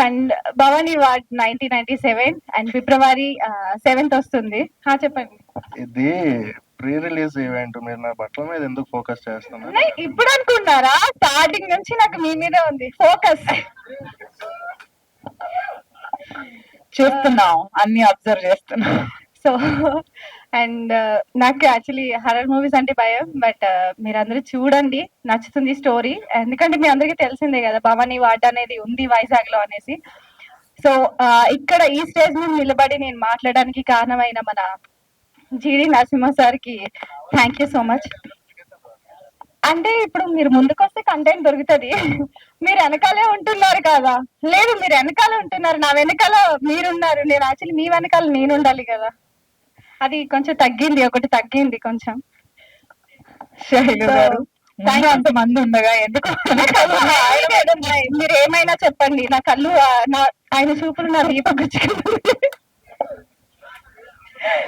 And Bhavani ward nineteen ninety seven and February seventh వస్తుంది. హా చెప్పండి. ఇది ప్రీ రిలీజ్ ఈవెంట్. మీరు నా బట్టల మీద ఎందుకు ఫోకస్ చేస్తున్నారు? నే- ఇప్పుడు అనుకున్నారా? స్టార్టింగ్ నుంచి నాకు మీ మీదే ఉంది. ఫోకస్. చూస్తున్నాం. అన్ని అబ్జర్వ్ చేస్తున్నాం. సో అండ్ uh, నాకు యాక్చువల్లీ హర్రర్ మూవీస్ అంటే భయం బట్ uh, మీరందరూ చూడండి నచ్చుతుంది స్టోరీ ఎందుకంటే మీ అందరికీ తెలిసిందే కదా భవానీ వార్డ్ అనేది ఉంది వైజాగ్లో అనేసి. సో uh, ఇక్కడ ఈ స్టేజ్ మీద నిలబడి నేను మాట్లాడడానికి కారణమైన మన జీడి నరసింహ సార్కి థ్యాంక్ యూ సో మచ్ అంటే ఇప్పుడు మీరు ముందుకు వస్తే కంటెంట్ దొరుకుతుంది. మీరు వెనకాలే ఉంటున్నారు కదా. లేదు మీరు వెనకాలే ఉంటున్నారు. నా వెనకాల మీరున్నారు. నేను యాక్చువల్లీ మీ వెనకాల నేను ఉండాలి కదా. అది కొంచెం తగ్గింది ఒకటి తగ్గింది కొంచెం శైలు గారు ముందు. అంత మంది ఉండగా ఎందుకు. మీరు ఏమైనా చెప్పండి నా కళ్ళు నా ఆయన చూపులు నా దీప గుచ్చుకుంటుంది